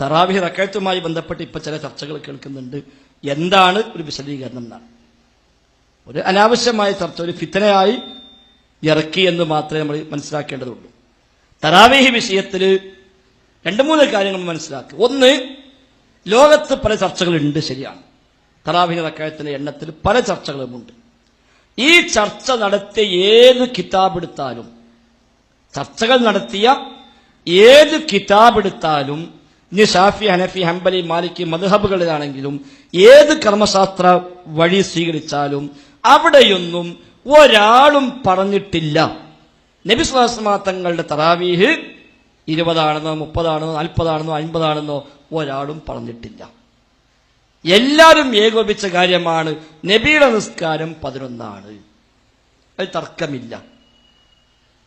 തറാവിഹി റക്കയത്തുമായി ബന്ധപ്പെട്ട് ഇപ്പൊ ചില ചർച്ചകൾ കേൾക്കുന്നുണ്ട്. എന്താണ് ഒരു വിശദീകരണം എന്നാണ്. ഒരു അനാവശ്യമായ ചർച്ച ഒരു ഫിത്തനയായി ഇറക്കി എന്ന് മാത്രമേ നമ്മൾ മനസ്സിലാക്കേണ്ടതുള്ളൂ. തറാവേഹി വിഷയത്തിൽ രണ്ട് മൂന്ന് കാര്യങ്ങൾ മനസ്സിലാക്കുക ഒന്ന് ലോകത്ത് പല ചർച്ചകളുണ്ട് ശരിയാണ്. തറാവേഹി റക്കായത്തിന്റെ എണ്ണത്തിൽ പല ചർച്ചകളുമുണ്ട്. ഈ ചർച്ച നടത്തിയ ഏത് കിതാബ് എടുത്താലും ചർച്ചകൾ നടത്തിയ ഏത് കിതാബ് എടുത്താലും ഇനി ഷാഫി ഹനഫി ഹംബലി മാലിക് മധുഹബുകളിലാണെങ്കിലും ഏത് കർമ്മശാസ്ത്ര വഴി സ്വീകരിച്ചാലും അവിടെയൊന്നും ഒരാളും പറഞ്ഞിട്ടില്ല. നബി തങ്ങളുടെ തറാവീഹ് ഇരുപതാണെന്നോ മുപ്പതാണെന്നോ നാൽപ്പതാണെന്നോ അൻപതാണെന്നോ ഒരാളും പറഞ്ഞിട്ടില്ല. എല്ലാവരും ഏകോപിച്ച കാര്യമാണ് നബിയുടെ നിസ്കാരം പതിനൊന്നാണ്. അത് തർക്കമില്ല.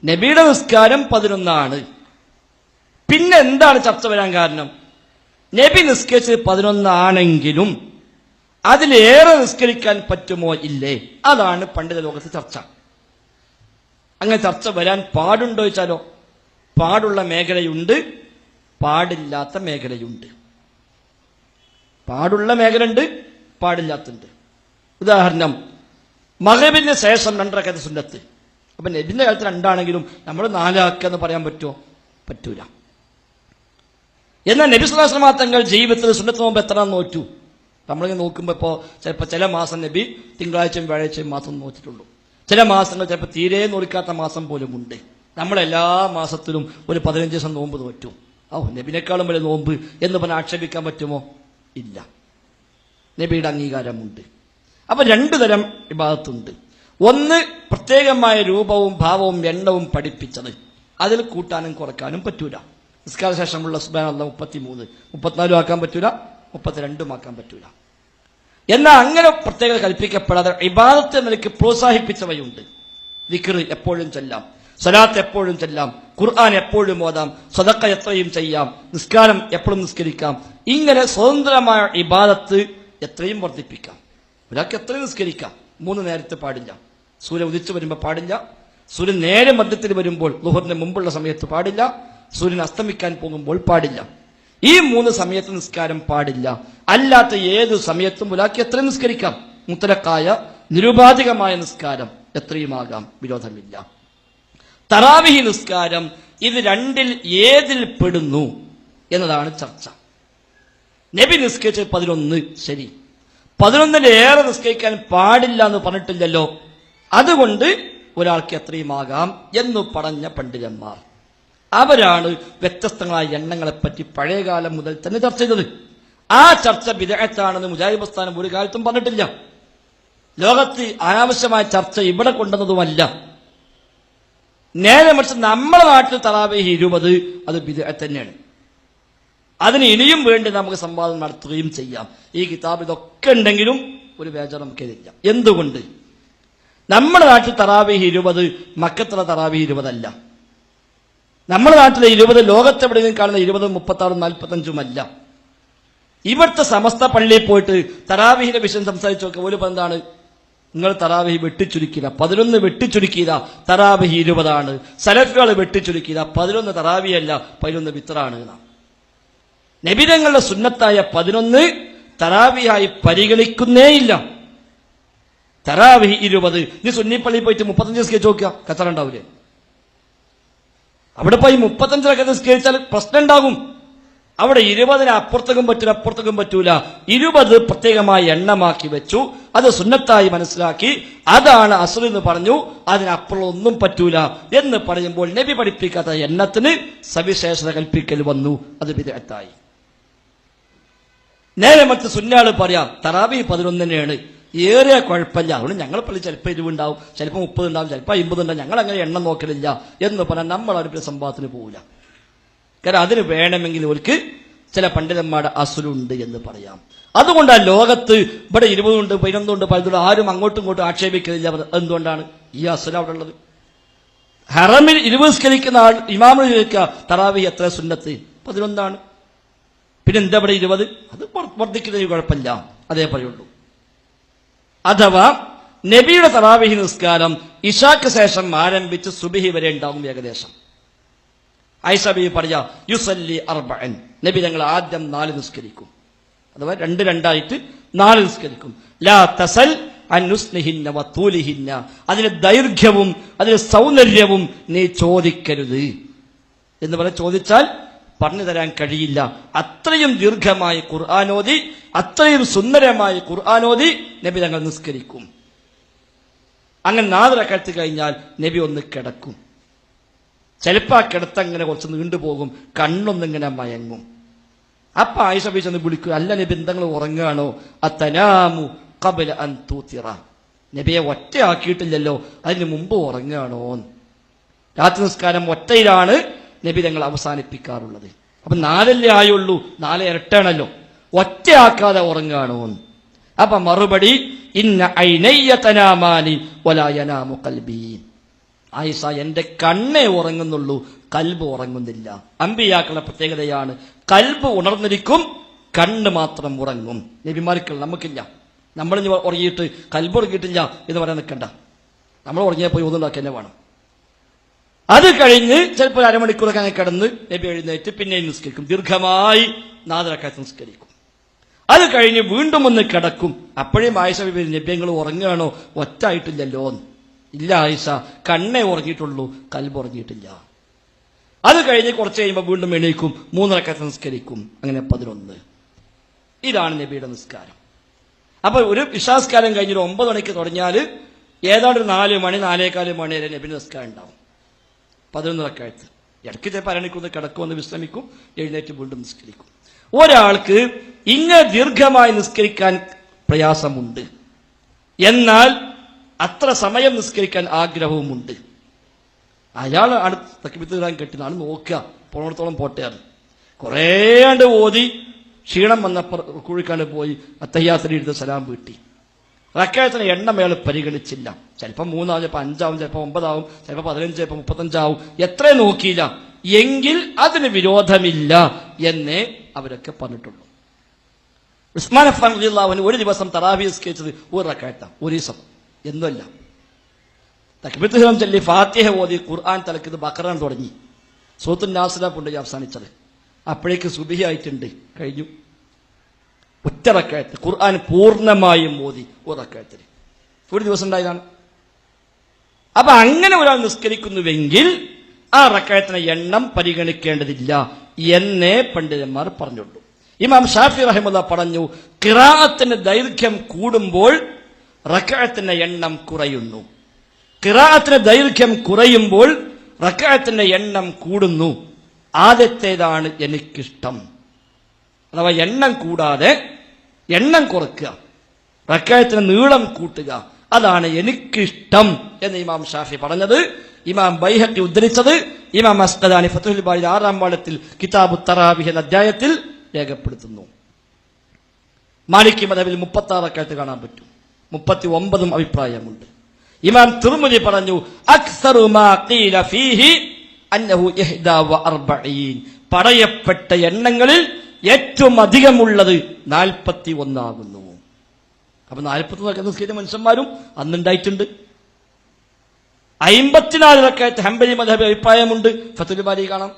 നബിയുടെ നിസ്കാരം പതിനൊന്നാണ്. പിന്നെ എന്താണ് ചർച്ച വരാൻ കാരണം? നബി നിസ്കരിച്ചത് പതിനൊന്നാണെങ്കിലും അതിലേറെ നിസ്കരിക്കാൻ പറ്റുമോ ഇല്ലേ? അതാണ് പണ്ഡിത ലോകത്ത് ചർച്ച. അങ്ങനെ ചർച്ച വരാൻ പാടുണ്ടോ ചോദിച്ചാലോ? പാടുള്ള മേഖലയുണ്ട് പാടില്ലാത്ത മേഖലയുണ്ട്. പാടുള്ള മേഖലയുണ്ട് പാടില്ലാത്തുണ്ട് ഉദാഹരണം മകബിന് ശേഷം രണ്ടരക്കത്ത് സുന്നത്ത്. അപ്പൊ നബിന്റെ കാലത്ത് രണ്ടാണെങ്കിലും നമ്മൾ നാലാക്കുക എന്ന് പറയാൻ പറ്റുമോ? പറ്റൂല. എന്നാൽ നബി സുല്ലാസ്ലമ തങ്ങൾ ജീവിതത്തിൽ സുന്നത്ത് നോമ്പ് എത്ര നോറ്റു? നമ്മളിങ്ങനെ നോക്കുമ്പോൾ ഇപ്പോൾ ചിലപ്പോൾ ചില മാസം നബി തിങ്കളാഴ്ചയും വ്യാഴാഴ്ചയും മാത്രം നോറ്റിട്ടുള്ളൂ. ചില മാസങ്ങൾ ചിലപ്പോൾ തീരെ നോക്കാത്ത മാസം പോലും ഉണ്ട്. നമ്മളെല്ലാ മാസത്തിലും ഒരു പതിനഞ്ച് ദിവസം നോമ്പ് നോറ്റു. ഓ നബിനേക്കാളും വലിയ നോമ്പ് എന്ന് പറഞ്ഞ് ആക്ഷേപിക്കാൻ പറ്റുമോ? ഇല്ല. നബിയുടെ അംഗീകാരമുണ്ട്. അപ്പൊ രണ്ടു തരം വിഭാഗത്തുണ്ട് ഒന്ന് പ്രത്യേകമായ രൂപവും ഭാവവും എണ്ണവും പഠിപ്പിച്ചത്. അതിൽ കൂട്ടാനും കുറക്കാനും പറ്റൂല. നിസ്കാര ശേഷമുള്ള സുബാൻ അല്ല മുപ്പത്തി മൂന്ന് മുപ്പത്തിനാലും ആക്കാൻ പറ്റൂല മുപ്പത്തിരണ്ടും ആക്കാൻ പറ്റൂല. എന്നാൽ അങ്ങനെ പ്രത്യേകത കൽപ്പിക്കപ്പെടാതെ ഇബാദത്ത് നിലയ്ക്ക് പ്രോത്സാഹിപ്പിച്ചവയുണ്ട്. ദിക്ർ എപ്പോഴും ചെല്ലാം സലാത്ത് എപ്പോഴും ചെല്ലാം ഖുർആൻ എപ്പോഴും ഓതാം സദക്ക എത്രയും ചെയ്യാം നിസ്കാരം എപ്പോഴും നിസ്കരിക്കാം. ഇങ്ങനെ സ്വതന്ത്രമായ ഇബാദത്ത് എത്രയും വർദ്ധിപ്പിക്കാം. ഒരാൾക്ക് എത്രയും നിസ്കരിക്കാം മൂന്ന് നേരത്തെ പാടില്ല. സൂര്യ ഉദിച്ചു വരുമ്പോൾ പാടില്ല. സൂര്യൻ നേരെ മധ്യത്തിൽ വരുമ്പോൾ ലുഹറിന് മുമ്പുള്ള സമയത്ത് പാടില്ല. സൂര്യൻ അസ്തമിക്കാൻ പോകുമ്പോൾ പാടില്ല. ഈ മൂന്ന് സമയത്ത് നിസ്കാരം പാടില്ല. അല്ലാത്ത ഏത് സമയത്തും ഒരാൾക്ക് എത്ര നിസ്കരിക്കാം. മുത്തലക്കായ നിരുപാധികമായ നിസ്കാരം എത്രയുമാകാം? വിരോധമില്ല. തറാവിഹി നിസ്കാരം ഇത് രണ്ടിൽ ഏതിൽ പെടുന്നു എന്നതാണ് ചർച്ച. നബി നിസ്കരിച്ചത് പതിനൊന്ന് ശരി. പതിനൊന്നിലേറെ നിസ്കരിക്കാൻ പാടില്ല എന്ന് പറഞ്ഞിട്ടില്ലല്ലോ. അതുകൊണ്ട് ഒരാൾക്ക് എത്രയുമാകാം എന്ന് പറഞ്ഞ പണ്ഡിതന്മാർ. അവരാണ് വ്യത്യസ്തങ്ങളായ എണ്ണങ്ങളെപ്പറ്റി പഴയകാലം മുതൽ തന്നെ ചർച്ച ചെയ്തത്. ആ ചർച്ച വിദേഹത്താണെന്ന് മുജാഹിബ് സ്ഥാനം ഒരു കാലത്തും പറഞ്ഞിട്ടില്ല. ലോകത്ത് അനാവശ്യമായ ചർച്ച ഇവിടെ കൊണ്ടുവന്നതുമല്ല. നേരെ മറിച്ച് നമ്മുടെ നാട്ടിൽ തറാവേഹി ഇരുപത് അത് വിദഗ്ധ തന്നെയാണ്. അതിന് ഇനിയും വേണ്ടി നമുക്ക് സംവാദം നടത്തുകയും ചെയ്യാം. ഈ കിതാബ് ഇതൊക്കെ ഉണ്ടെങ്കിലും ഒരു വേചനം നമുക്കിതില്ല. എന്തുകൊണ്ട്? നമ്മുടെ നാട്ടിൽ തറാവേഹി ഇരുപത് മക്കത്തുള്ള തറാവേഹി ഇരുപതല്ല. നമ്മുടെ നാട്ടിലെ ഇരുപത് ലോകത്തെവിടെയും കാണുന്ന ഇരുപതും മുപ്പത്താറും നാൽപ്പത്തഞ്ചും അല്ല. ഇവിടുത്തെ സമസ്ത പള്ളിയിൽ പോയിട്ട് തറാവിഹിന്റെ വിഷയം സംസാരിച്ചു നോക്കുക ഒരു എന്താണ്? നിങ്ങൾ തറാവിഹി വെട്ടിച്ചുരുക്കിയില്ല പതിനൊന്ന് വെട്ടിച്ചുരുക്കിയത. തറാവിഹി ഇരുപതാണ്. സലഫുകൾ വെട്ടിച്ചുരുക്കിയത. പതിനൊന്ന് തറാവിയല്ല പതിനൊന്ന് വിത്രാണ് നബിരങ്ങളുടെ സുന്നത്തായ പതിനൊന്ന് തറാവിയായി പരിഗണിക്കുന്നേയില്ല തറാവിഹി ഇരുപത്. നീ സുന്നിപ്പള്ളിയിൽ പോയിട്ട് മുപ്പത്തഞ്ച് സ്കെച്ച് നോക്കുക കച്ചറ ഉണ്ടാവില്ലേ അവിടെ പോയി മുപ്പത്തഞ്ചിലൊക്കെ നിസ്കരിച്ചാൽ പ്രശ്നം ഉണ്ടാകും. അവിടെ ഇരുപതിന് അപ്പുറത്തേക്കും പറ്റൂല അപ്പുറത്തേക്കും പറ്റൂല. ഇരുപത് പ്രത്യേകമായി എണ്ണമാക്കി വെച്ചു. അത് സുന്നത്തായി മനസ്സിലാക്കി. അതാണ് അസുർ എന്ന് പറഞ്ഞു. അതിനപ്പുറം ഒന്നും പറ്റൂല എന്ന് പറയുമ്പോൾ നബി പഠിപ്പിക്കാത്ത എണ്ണത്തിന് സവിശേഷത കൽപ്പിക്കൽ വന്നു. അത് വിദഗ്ധായി നേരെ മറ്റ് സുന്നാൾ പറയാം തറാവി പതിനൊന്ന് തന്നെയാണ് ഏറെ കുഴപ്പമില്ല. അതുകൊണ്ട് ഞങ്ങൾ പള്ളി ചിലപ്പോൾ ഇരുപുണ്ടാവും ചിലപ്പോൾ മുപ്പത് ഉണ്ടാവും ചിലപ്പോൾ അമ്പത് ഉണ്ടാവും. ഞങ്ങൾ അങ്ങനെ എണ്ണം നോക്കലില്ല എന്ന് പറഞ്ഞാൽ നമ്മൾ അവരുടെ സംഭവത്തിന് പോവില്ല. കാരണം അതിന് വേണമെങ്കിൽ അവർക്ക് ചില പണ്ഡിതന്മാരുടെ അസുരുണ്ട് എന്ന് പറയാം. അതുകൊണ്ട് ആ ലോകത്ത് ഇവിടെ ഇരുപതുണ്ട് പതിനൊന്നുണ്ട് പതിനൊന്നുണ്ട് ആരും അങ്ങോട്ടും ഇങ്ങോട്ടും ആക്ഷേപിക്കുന്നില്ല എന്തുകൊണ്ടാണ് ഈ അസുരം അവിടെ ഉള്ളത്? ഹറമിൽ ഇരുപസ്കരിക്കുന്ന ആൾ ഇമാമിന് ചോദിക്കുക തറാവി എത്ര സുന്നത്ത്? പതിനൊന്നാണ്. പിന്നെ എന്താ ഇവിടെ ഇരുപത്? അത് വർദ്ധിക്കുന്നതിന് കുഴപ്പമില്ല. അതേ പറയുള്ളൂ. അഥവാ നബിയുടെ തറാവിഹി നിസ്കാരം ഇഷാക്ക് ശേഷം ആരംഭിച്ച് സുബിഹി വരെ ഉണ്ടാകും ഏകദേശം. ഐസബി പറയാ യുസല്ലി അർബൻ നബി ഞങ്ങൾ ആദ്യം നാല് നിസ്കരിക്കും. അഥവാ രണ്ട് രണ്ടായിട്ട് നാല് നിസ്കരിക്കും. ലാ തസൽ അനുസ്നിഹിന്ന വത്തൂലിഹിന്ന അതിന് ദൈർഘ്യവും അതിന് സൗന്ദര്യവും നീ ചോദിക്കരുത്. എന്ന് പറഞ്ഞ് ചോദിച്ചാൽ പറഞ്ഞു തരാൻ കഴിയില്ല. അത്രയും ദീർഘമായ ഖുർആാനോദി അത്രയും സുന്ദരമായ ഖുർആാനോദി നബി തങ്ങൾ നിസ്കരിക്കും. അങ്ങനെ നാദര നാദറക്കടുത്ത് കഴിഞ്ഞാൽ നബി ഒന്ന് കിടക്കും. ചിലപ്പോൾ ആ കിടത്തങ്ങനെ കുറച്ച് നീണ്ടുപോകും കണ്ണൊന്നിങ്ങനെ മയങ്ങും. അപ്പൊ ആയിഷ ബീച്ച് ഒന്ന് വിളിക്കും അല്ല നബി എന്തെങ്ങൾ ഉറങ്ങുകയാണോ? അത്തനാമു കബല അൻ തൂത്തിറ. നബിയെ ഒറ്റയാക്കിയിട്ടില്ലല്ലോ അതിന് മുമ്പ് ഉറങ്ങുകയാണോ രാത്രി നിസ്കാരം ഒറ്റയിലാണ് നബി അവസാനിപ്പിക്കാറുള്ളത്. അപ്പൊ നാലല്ലേ ആയുള്ളൂ? നാല് ഇരട്ടാണല്ലോ ഒറ്റയാക്കാതെ ഉറങ്ങുകയാണോ അപ്പൊ മറുപടി ഇന്ന ഐനയ്യതനാമാനി വലായനാമു കൽബീ. കണ്ണേ ഉറങ്ങുന്നുള്ളൂ കൽബ് ഉറങ്ങുന്നില്ല. അമ്പിയാക്കളുടെ പ്രത്യേകതയാണ് കൽബ് ഉണർന്നിരിക്കും കണ്ണ് മാത്രം ഉറങ്ങും. നബിമാർക്കുള്ള നമുക്കില്ല. നമ്മൾ ഇനി ഉറങ്ങിയിട്ട് കൽബ് ഉറങ്ങിയിട്ടില്ല എന്ന് പറയാൻ നിൽക്കണ്ട. നമ്മൾ ഉറങ്ങിയാൽ പോയി ഒന്നുണ്ടാക്കി തന്നെ വേണം. അത് കഴിഞ്ഞ് ചിലപ്പോൾ അരമണിക്കൂറൊക്കെ അങ്ങനെ കിടന്ന് നബി എഴുന്നേറ്റ് പിന്നെ നിസ്കരിക്കും. ദീർഘമായി നാദരക്കാത്ത് നിസ്കരിക്കും. അത് കഴിഞ്ഞ് വീണ്ടും ഒന്ന് കിടക്കും. അപ്പോഴേ ആയിഷ ബിബി നബ്യങ്ങൾ ഉറങ്ങുകയാണോ? ഒറ്റായിട്ടില്ലല്ലോ ഇല്ല ആയിഷ കണ്ണേ ഉറങ്ങിയിട്ടുള്ളൂ കൽബ് ഉറങ്ങിയിട്ടില്ല. അത് കഴിഞ്ഞ് കുറച്ച് കഴിയുമ്പോൾ വീണ്ടും എണീക്കും. മൂന്നരക്കത്ത് നിസ്കരിക്കും. അങ്ങനെ പതിനൊന്ന്. ഇതാണ് നബിയുടെ നിസ്കാരം. അപ്പോൾ ഒരു വിശ്വാസകാലം കഴിഞ്ഞൊരു ഒമ്പത് മണിക്ക് തുടങ്ങിയാൽ ഏതാണ്ട് ഒരു നാല് മണി നാലേകാൽ മണി വരെ നബി നിസ്കാരം ഉണ്ടാവും. പതിനൊന്ന് റക്കായത്ത്. ഇടയ്ക്ക് ചിലപ്പോൾ അരണിക്കൊന്ന് കിടക്കുമെന്ന് വിശ്രമിക്കും എഴുന്നേറ്റ് വീണ്ടും നിസ്കരിക്കും. ഒരാൾക്ക് ഇങ്ങനെ ദീർഘമായി നിസ്കരിക്കാൻ പ്രയാസമുണ്ട്. എന്നാൽ അത്ര സമയം നിസ്കരിക്കാൻ ആഗ്രഹവുമുണ്ട്. അടുത്ത് തക്കിപ്പിത്തിടാൻ കെട്ടിനാണ് നോക്കുക. പോണത്തോളം പോട്ടയാണ് കുറേ ആണ്ട് ഓതി ക്ഷീണം വന്നപ്പോൾ കുഴിക്കാണ്ട് പോയി അത്തയ്യാത്തിന് എടുത്ത് സലാം വീട്ടി. റക്കായത്തിന് എണ്ണം അയാൾ പരിഗണിച്ചില്ല. ചിലപ്പോൾ മൂന്നാവും ചിലപ്പോൾ അഞ്ചാവും ചിലപ്പോൾ ഒമ്പതാവും ചിലപ്പോൾ പതിനഞ്ച് ചിലപ്പോൾ മുപ്പത്തഞ്ചാവും. എത്ര നോക്കിയില്ല. എങ്കിൽ അതിന് വിരോധമില്ല എന്നേ അവരൊക്കെ പറഞ്ഞിട്ടുള്ളൂ. ഉസ്മാൻ അഫ്ഫാൻ റളിയല്ലാഹു ഒരു ദിവസം തറാവി നിസ്കരിച്ചത് ഒരു റക്കായത്താണ് ഒരു ദിവസം. എന്നല്ല തക്ബിത്തുഹം ചൊല്ലി ഫാത്തിഹ ഓതി ഖുർആൻ തലക്കിത് ബക്കറാൻ തുടങ്ങി. സൂത്തുൻ നാസില കൊണ്ടുപോയി അവസാനിച്ചത്. അപ്പോഴേക്ക് സുബിഹി ആയിട്ടുണ്ട്. കഴിഞ്ഞു. ഒറ്റ റക്കായത്ത് ഖുർആൻ പൂർണമായും ഓതി ഒരക്കായത്തിൽ ഒരു ദിവസം ഉണ്ടായതാണ്. അപ്പൊ അങ്ങനെ ഒരാൾ നിസ്കരിക്കുന്നുവെങ്കിൽ ആ റക്കായത്തിന് എണ്ണം പരിഗണിക്കേണ്ടതില്ല എന്നേ പണ്ഡിതന്മാർ പറഞ്ഞുള്ളൂ. ഇമാം ഷാഫി റഹിമുല്ല പറഞ്ഞു കിറാഅത്തിന്റെ ദൈർഘ്യം കൂടുമ്പോൾ റക്കായത്തിന്റെ എണ്ണം കുറയുന്നു. കിറാഅത്തിന്റെ ദൈർഘ്യം കുറയുമ്പോൾ റക്കായത്തിന്റെ എണ്ണം കൂടുന്നു. ആദ്യത്തേതാണ് എനിക്കിഷ്ടം. അഥവാ എണ്ണം കൂടാതെ എണ്ണം കുറക്കുക. റക്കായത്തിന് നീളം കൂട്ടുക. അതാണ് എനിക്കിഷ്ടം എന്ന് ഇമാം ഷാഫി പറഞ്ഞത്. ഇമാം ബൈഹക്കി ഉദ്ധരിച്ചത്. ഇമാം അസ്കദാനി ഫത്തുൽ ബാരി ആറാം പാഠത്തിൽ കിതാബ് തറാബിഹ് എന്ന അധ്യായത്തിൽ രേഖപ്പെടുത്തുന്നു. മാലിക് മതവിൽ മുപ്പത്തി ആറക്കാലത്ത് കാണാൻ പറ്റും. മുപ്പത്തി ഒമ്പതും അഭിപ്രായമുണ്ട്. ഇമാം തിരുമുതി പറഞ്ഞു പറയപ്പെട്ട എണ്ണങ്ങളിൽ ഏറ്റവും അധികമുള്ളത് നാൽപ്പത്തി ഒന്നാകുന്നു അപ്പൊ നാൽപ്പത്തി ഒന്ന് നിസ്കരിച്ച മനുഷ്യന്മാരും അന്നുണ്ടായിട്ടുണ്ട്. അയിമ്പത്തിനാല് റക്കായത്ത് ഹംബലി മധബി അഭിപ്രായമുണ്ട്. ഫത്തുലിബാലി കാണാം.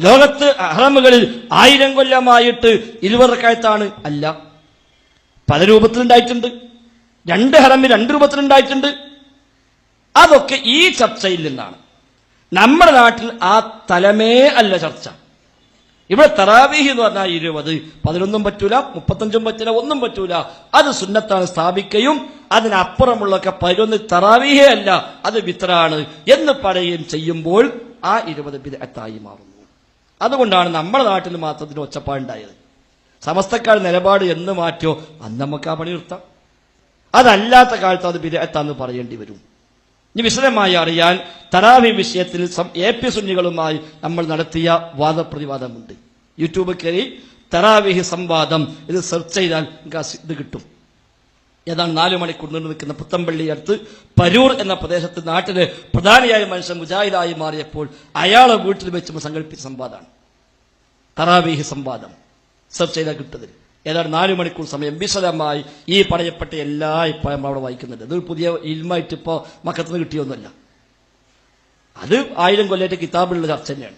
ലോകത്ത് അഹ്റമുകളിൽ ആയിരം കൊല്ലമായിട്ട് ഇരുപത് റക്കായത്താണ് അല്ല. പല രൂപത്തിലുണ്ടായിട്ടുണ്ട്. രണ്ട് ഹറമിൽ രണ്ട് രൂപത്തിലുണ്ടായിട്ടുണ്ട്. അതൊക്കെ ഈ ചർച്ചയിൽ നിന്നാണ്. നമ്മുടെ നാട്ടിൽ ആ തലമേ അല്ല ചർച്ച. ഇവിടെ തറാവീഹ് എന്ന് പറഞ്ഞാൽ ഇരുപത്. പതിനൊന്നും പറ്റൂല മുപ്പത്തഞ്ചും പറ്റില്ല ഒന്നും പറ്റൂല. അത് സുന്നത്താണ് സ്ഥാപിക്കുകയും അതിനപ്പുറമുള്ളൊക്കെ പതിനൊന്ന് തറാവീഹേ അല്ല അത് വിത്രാണ് എന്ന് പറയുകയും ചെയ്യുമ്പോൾ ആ ഇരുപത് ബിദ്അത്തായി മാറുന്നു. അതുകൊണ്ടാണ് നമ്മുടെ നാട്ടിൽ മാത്രത്തിന് ഒച്ചപ്പാടുണ്ടായത്. സമസ്തക്കാർ നിലപാട് എന്ന് മാറ്റോ അന്ന് നമുക്ക് ആ പണി നിർത്താം. അതല്ലാത്ത കാലത്ത് അത് ബിദഅത്താന്ന് പറയേണ്ടി വരും. ഇനി വിശദമായി അറിയാൻ തറാവി വിഷയത്തിൽ എ പി സുന്നികളുമായി നമ്മൾ നടത്തിയ വാദപ്രതിവാദമുണ്ട്. യൂട്യൂബ് കയറി തറാവിഹി സംവാദം ഇത് സെർച്ച് ചെയ്താൽ നിങ്ങൾക്ക് ഇത് കിട്ടും. ഏതാണ് നാലു മണിക്കൂർ നീണ്ടു നിൽക്കുന്ന പുത്തമ്പള്ളി അടുത്ത് പരൂർ എന്ന പ്രദേശത്ത് നാട്ടിലെ പ്രധാനിയായ മനുഷ്യൻ മുജാഹിദായി മാറിയപ്പോൾ അയാളെ വീട്ടിൽ വെച്ച് സംഘടിപ്പിച്ച സംവാദമാണ്. തറാവീഹി സംവാദം. സെർച്ച് ചെയ്താൽ കിട്ടതിൽ ഏതാണ്ട് നാലു മണിക്കൂർ സമയം വിശദമായി ഈ പറയപ്പെട്ട എല്ലാ നമ്മൾ അവിടെ വായിക്കുന്നുണ്ട്. ഇതൊരു പുതിയ ഇൽമായിട്ട് ഇപ്പോൾ മക്കത്തുനിന്ന് കിട്ടിയൊന്നുമല്ല. അത് ആയിരം കൊല്ലത്തെ കിതാബിലുള്ള ചർച്ച തന്നെയാണ്.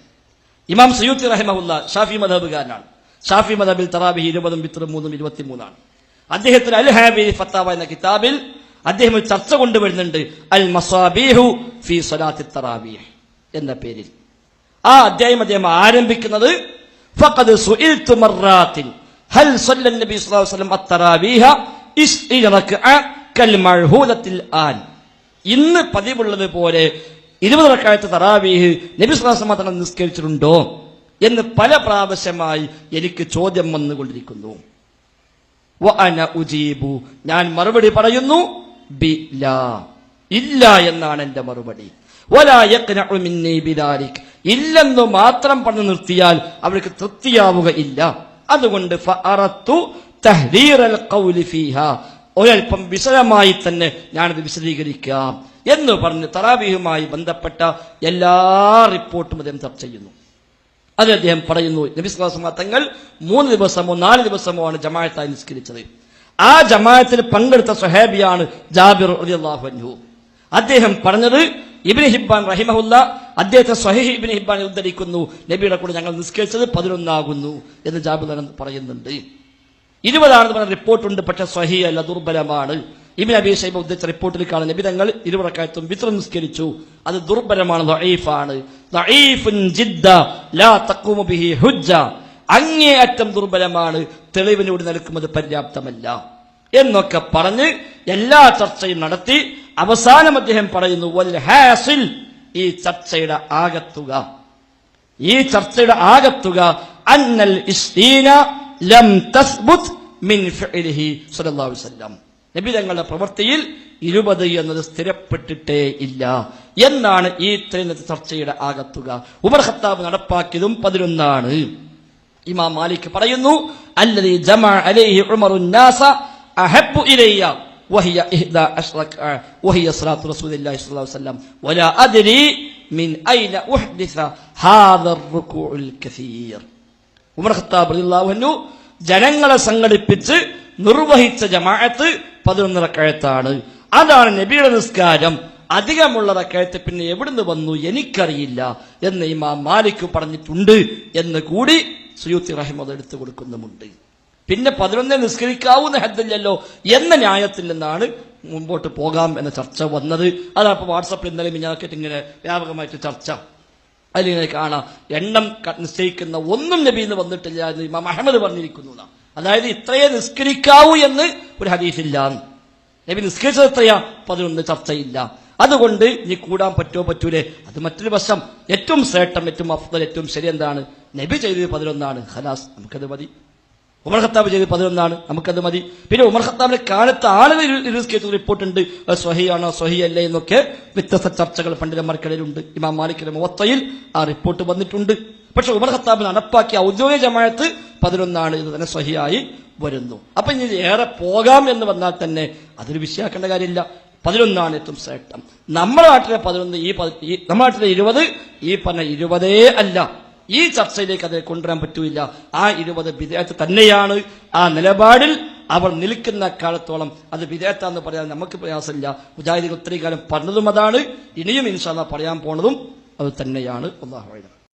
ഇമാം സയ്യൂത്തി റഹിമഹുല്ല ഷാഫി മദബുകാരനാണ് ഷാഫി മദബിൽ തറാബി ഇരുപതും വിത്രും മൂന്നും ഇരുപത്തിമൂന്നാണ്. അദ്ദേഹത്തിന് അൽ ഹാബി ഫത്താബ എന്ന കിതാബിൽ അദ്ദേഹം ചർച്ച കൊണ്ടുവരുന്നുണ്ട്. അൽ മസാബിഹു ഫി സലാത്തി തറാബി എന്ന പേരിൽ. ആ അധ്യായം അദ്ദേഹം ആരംഭിക്കുന്നത് ഫഖദ് സുഇൽതു മർറാത്തിൻ ഹൽ നബി വസല്ലം മഅഹൂദത്തിൽ ആൻ ഇന്ന് പതിവുള്ളത് പോലെ ഇരുപത് റക്കായത്ത് തറാവീഹ് നബി തങ്ങൾ നിസ്കരിച്ചിട്ടുണ്ടോ എന്ന് പല പ്രാവശ്യമായി എനിക്ക് ചോദ്യം വന്നുകൊണ്ടിരിക്കുന്നു. ഉജീബു. ഞാൻ മറുപടി പറയുന്നു ഇല്ല എന്നാണ് എന്റെ മറുപടി. ഇല്ലെന്ന് മാത്രം പറഞ്ഞു നിർത്തിയാൽ അവർക്ക് തൃപ്തിയാവുക ഇല്ല അതുകൊണ്ട് ഒരൽപ്പം വിശദമായി തന്നെ ഞാനത് വിശദീകരിക്കാം എന്ന് പറഞ്ഞ് തറാബീഹുമായി ബന്ധപ്പെട്ട എല്ലാ റിപ്പോർട്ടും അദ്ദേഹം ചർച്ച ചെയ്യുന്നു. അത് അദ്ദേഹം പറയുന്നു നബിസ്ലാസമ തങ്ങൾ മൂന്ന് ദിവസമോ നാല് ദിവസമോ ആണ് ജമാഅത്തായി നിസ്കരിച്ചത്. ആ ജമാഅത്തിൽ പങ്കെടുത്ത സുഹേബിയാണ് ജാബിർ അൻഹു. അദ്ദേഹം പറഞ്ഞത് ഇബിൻ ഹിബാൻ റഹിമഹുല്ല അദ്ദേഹത്തെ സ്വഹീഹ് ഇബ്നു ഹിബ്ബാൻ ഉദ്ധരിക്കുന്നു. നബിയുടെ കൂടെ ഞങ്ങൾ നിസ്കരിച്ചത് പതിനൊന്നാകുന്നു എന്ന് തന്നെ പറയുന്നുണ്ട്. ഇരുപതാണെന്ന് പറഞ്ഞ റിപ്പോർട്ടുണ്ട്. പക്ഷെ സഹി അല്ല ദുർബലമാണ്. ഇബിൻ അബി ഷൈബ ഉദ്ദേശിച്ച റിപ്പോർട്ടിൽ കാണുന്ന നബി തങ്ങൾ ഇരുപറക്കായത്തും വിത്ര നിസ്കരിച്ചു. അത് ദുർബലമാണ് ദഈഫുൻ ജിദ്ദ ലാ തഖൂമു ബിഹി ഹുജ്ജ. അങ്ങേയറ്റം ദുർബലമാണ്. തെളിവിനോട് നിൽക്കുന്നത് പര്യാപ്തമല്ല. എന്നൊക്കെ പറഞ്ഞ് എല്ലാ ചർച്ചയും നടത്തി അവസാനം അദ്ദേഹം പറയുന്നു വൽ ഹാസിൽ ഈ ചർച്ചയുടെ ആകത്തുക. ഈ ചർച്ചയുടെ ആകത്തുക അന്നൽ ലം തസ്ബുത് മിൻ നബി തങ്ങളുടെ പ്രവൃത്തിയിൽ ഇരുപത് എന്നത് സ്ഥിരപ്പെട്ടിട്ടേ ഇല്ല. എന്നാണ് ഈ ഇത്രയും ചർച്ചയുടെ ആകത്തുക. ഉമർ ഖത്താബ് നടപ്പാക്കിയതും പതിനൊന്നാണ്. ഇമാം മാലിക് പറയുന്നു അല്ലദീ ജമാ അലൈഹി ഉമറുന്നാസ നാസ അഹബ്ബു ഇലയ്യ. وهي إحدى عشر ركعة وهي صلاة رسول الله صلى الله عليه وسلم ولا أدري من أين أحدث هذا الركوع الكثير ഉമർ ഖത്താബ് റളിയല്ലാഹു അൻഹു ജനങ്ങളെ സംഘടിപ്പിച്ച് നിർവഹിച്ച ജമാഅത്ത് പതിനൊന്ന് റക്കഴത്താണ് അതാണ് നബിയുടെ നിസ്കാരം അധികമുള്ള റക്കഴത്ത് പിന്നെ എവിടുന്ന് വന്നു എനിക്കറിയില്ല എന്ന് ഇമാം മാലിക് പറഞ്ഞിട്ടുണ്ട് എന്ന് കൂടി സുയൂത്തി റഹിമത് എടുത്തു കൊടുക്കുന്നുമുണ്ട് പിന്നെ പതിനൊന്നെ നിസ്കരിക്കാവുന്ന ഹദ്ദില്ലല്ലോ എന്ന ന്യായത്തിൽ നിന്നാണ് മുമ്പോട്ട് പോകാം എന്ന ചർച്ച വന്നത്. അതാണ് ഇപ്പോൾ വാട്സപ്പിൽ ഇന്നലെ മിഞ്ഞാക്കിട്ട് ഇങ്ങനെ വ്യാപകമായിട്ട് ചർച്ച. അതിലിങ്ങനെ കാണാം. എണ്ണം നിശ്ചയിക്കുന്ന ഒന്നും നബി എന്ന് വന്നിട്ടില്ല എന്ന് ഇമാം അഹമ്മദ് പറഞ്ഞിരിക്കുന്നു അതായത് ഇത്രയേ നിസ്കരിക്കാവൂ എന്ന് ഒരു ഹദീസില്ല നബി നിസ്കരിച്ചത് എത്രയാ? പതിനൊന്ന് ചർച്ചയില്ല. അതുകൊണ്ട് ഇനി കൂടാൻ പറ്റുമോ പറ്റൂലേ? അത് മറ്റൊരു വശം ഏറ്റവും ശ്രേഷ്ഠം ഏറ്റവും അഫ്ദൽ ഏറ്റവും ശരി എന്താണ്? നബി ചെയ്തത് പതിനൊന്നാണ്. ഹലാസ് നമുക്കത് മതി. ഉമർ ഖത്താബ് ചെയ്ത് പതിനൊന്നാണ്. നമുക്കത് മതി. പിന്നെ ഉമർ ഖത്താബിന്റെ കാലത്ത് ആളുകൾ നിസ്കരിച്ച റിപ്പോർട്ടുണ്ട്. ഉണ്ട് സ്വഹിയാണോ സ്വഹി അല്ലേ എന്നൊക്കെ വ്യത്യസ്ത ചർച്ചകൾ പണ്ഡിതന്മാർക്കിടയിലുണ്ട്. ഇമാം മാലിക്കിന്റെ മുവത്തയിൽ ആ റിപ്പോർട്ട് വന്നിട്ടുണ്ട്. പക്ഷെ ഉമർ ഖത്താബ് നടപ്പാക്കിയ ഔദ്യോഗിക ജമായത്ത് പതിനൊന്നാണ് ഇത് തന്നെ സ്വഹിയായി വരുന്നു. അപ്പൊ ഇനി ഏറെ പോകാം എന്ന് വന്നാൽ തന്നെ അതൊരു വിഷയാക്കേണ്ട കാര്യമില്ല. പതിനൊന്നാണ് ഏറ്റവും ശ്രേഷ്ഠം. നമ്മുടെ നാട്ടിലെ പതിനൊന്ന് ഈ പതി- ഈ നമ്മുടെ നാട്ടിലെ ഇരുപത് ഈ പറഞ്ഞ ഇരുപതേ അല്ല. ഈ ചർച്ചയിലേക്ക് അതിനെ കൊണ്ടുവരാൻ പറ്റൂല. ആ ഇരുപത് വിദേഹത്ത് തന്നെയാണ്. ആ നിലപാടിൽ അവർ നിൽക്കുന്ന കാലത്തോളം അത് വിദേഹത്താന്ന് പറയാൻ നമുക്ക് പ്രയാസമില്ല. മുജാഹിദികൾ ഒത്തിരി കാലം പറഞ്ഞതും അതാണ്. ഇനിയും ഇൻഷാല്ല പറയാൻ പോണതും അത് തന്നെയാണ്. ഒന്നാഹ്